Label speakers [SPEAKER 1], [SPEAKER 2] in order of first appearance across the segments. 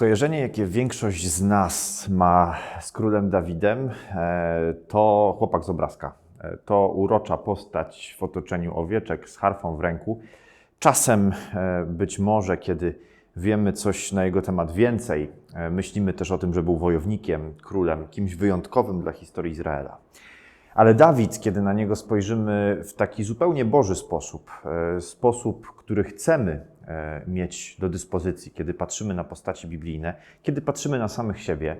[SPEAKER 1] Skojarzenie, jakie większość z nas ma z królem Dawidem, e, to chłopak z obrazka. E, To urocza postać w otoczeniu owieczek z harfą w ręku. Czasem e, być może, kiedy wiemy coś na jego temat więcej, myślimy też o tym, że był wojownikiem, królem, kimś wyjątkowym dla historii Izraela. Ale Dawid, kiedy na niego spojrzymy w taki zupełnie Boży sposób, sposób, który chcemy mieć do dyspozycji, kiedy patrzymy na postaci biblijne, kiedy patrzymy na samych siebie,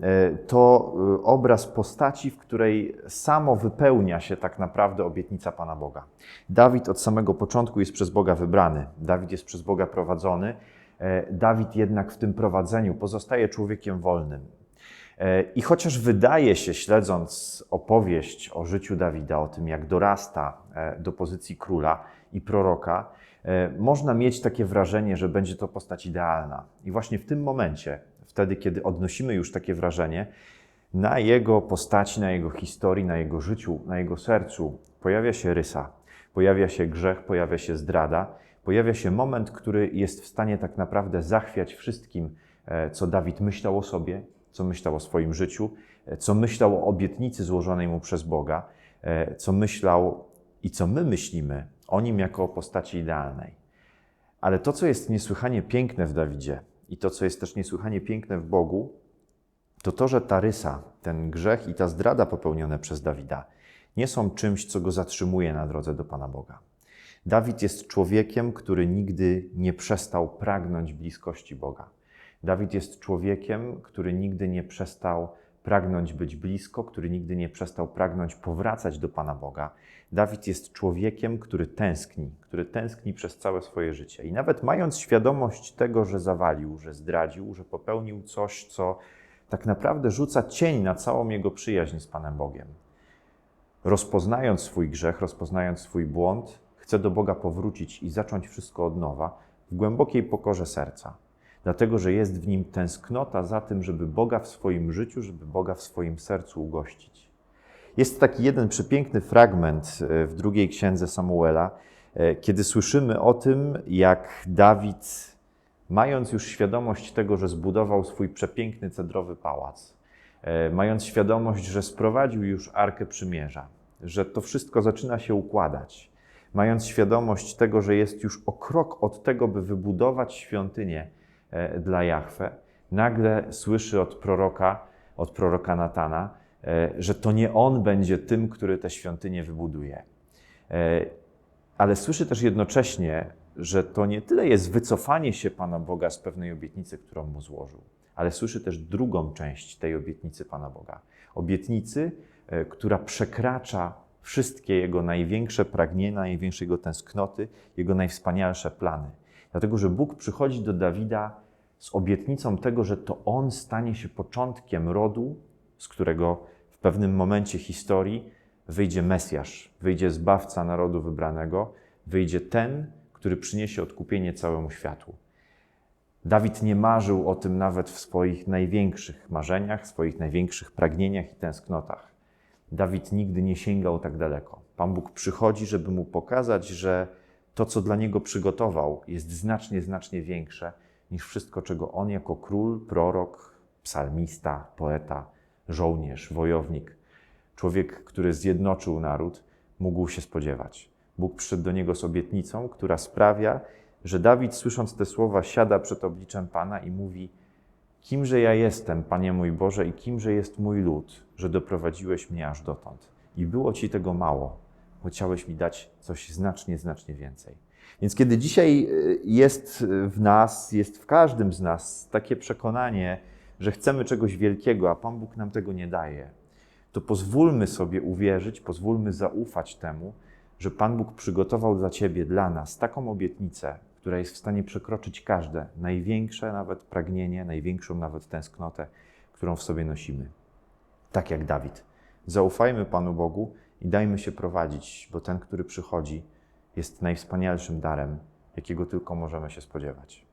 [SPEAKER 1] e, to e, obraz postaci, w której samo wypełnia się tak naprawdę obietnica Pana Boga. Dawid od samego początku jest przez Boga wybrany, Dawid jest przez Boga prowadzony, e, Dawid jednak w tym prowadzeniu pozostaje człowiekiem wolnym. E, I chociaż wydaje się, śledząc opowieść o życiu Dawida, o tym, jak dorasta e, do pozycji króla i proroka, e, można mieć takie wrażenie, że będzie to postać idealna. I właśnie w tym momencie, wtedy, kiedy odnosimy już takie wrażenie, na jego postaci, na jego historii, na jego życiu, na jego sercu pojawia się rysa, pojawia się grzech, pojawia się zdrada, pojawia się moment, który jest w stanie tak naprawdę zachwiać wszystkim, co Dawid myślał o sobie, co myślał o swoim życiu, e, co myślał o obietnicy złożonej mu przez Boga, e, co myślał i co my myślimy o nim jako o postaci idealnej. Ale to, co jest niesłychanie piękne w Dawidzie i to, co jest też niesłychanie piękne w Bogu, to to, że ta rysa, ten grzech i ta zdrada popełnione przez Dawida nie są czymś, co go zatrzymuje na drodze do Pana Boga. Dawid jest człowiekiem, który nigdy nie przestał pragnąć bliskości Boga. Dawid jest człowiekiem, który nigdy nie przestał pragnąć być blisko, który nigdy nie przestał pragnąć powracać do Pana Boga. Dawid jest człowiekiem, który tęskni, który tęskni przez całe swoje życie. I nawet mając świadomość tego, że zawalił, że zdradził, że popełnił coś, co tak naprawdę rzuca cień na całą jego przyjaźń z Panem Bogiem, rozpoznając swój grzech, rozpoznając swój błąd, chce do Boga powrócić i zacząć wszystko od nowa w głębokiej pokorze serca dlatego że jest w nim tęsknota za tym, żeby Boga w swoim życiu, żeby Boga w swoim sercu ugościć. Jest taki jeden przepiękny fragment e, w drugiej księdze Samuela, e, kiedy słyszymy o tym, jak Dawid, mając już świadomość tego, że zbudował swój przepiękny cedrowy pałac, e, mając świadomość, że sprowadził już Arkę Przymierza, że to wszystko zaczyna się układać, mając świadomość tego, że jest już o krok od tego, by wybudować świątynię, dla Jahwe, nagle słyszy od proroka, od proroka Natana, e, że to nie on będzie tym, który tę świątynię wybuduje. E, ale słyszy też jednocześnie, że to nie tyle jest wycofanie się Pana Boga z pewnej obietnicy, którą mu złożył, ale słyszy też drugą część tej obietnicy Pana Boga. Obietnicy, która przekracza wszystkie jego największe pragnienia, największe jego tęsknoty, jego najwspanialsze plany. Dlatego, że Bóg przychodzi do Dawida z obietnicą tego, że to on stanie się początkiem rodu, z którego w pewnym momencie historii wyjdzie Mesjasz, wyjdzie zbawca narodu wybranego, wyjdzie ten, który przyniesie odkupienie całemu światu. Dawid nie marzył o tym nawet w swoich największych marzeniach, swoich największych pragnieniach i tęsknotach. Dawid nigdy nie sięgał tak daleko. Pan Bóg przychodzi, żeby mu pokazać, że to, co dla niego przygotował, jest znacznie, znacznie większe niż wszystko, czego on jako król, prorok, psalmista, poeta, żołnierz, wojownik, człowiek, który zjednoczył naród, mógł się spodziewać. Bóg przyszedł do niego z obietnicą, która sprawia, że Dawid, słysząc te słowa, siada przed obliczem Pana i mówi: Kimże ja jestem, Panie mój Boże, i kimże jest mój lud, że doprowadziłeś mnie aż dotąd? I było ci tego mało, chciałeś mi dać coś znacznie, znacznie więcej. Więc kiedy dzisiaj y, jest w nas, jest w każdym z nas takie przekonanie, że chcemy czegoś wielkiego, a Pan Bóg nam tego nie daje, to pozwólmy sobie uwierzyć, pozwólmy zaufać temu, że Pan Bóg przygotował dla Ciebie, dla nas taką obietnicę, która jest w stanie przekroczyć każde, największe nawet pragnienie, największą nawet tęsknotę, którą w sobie nosimy. Tak jak Dawid. Zaufajmy Panu Bogu i dajmy się prowadzić, bo ten, który przychodzi, jest najwspanialszym darem, jakiego tylko możemy się spodziewać.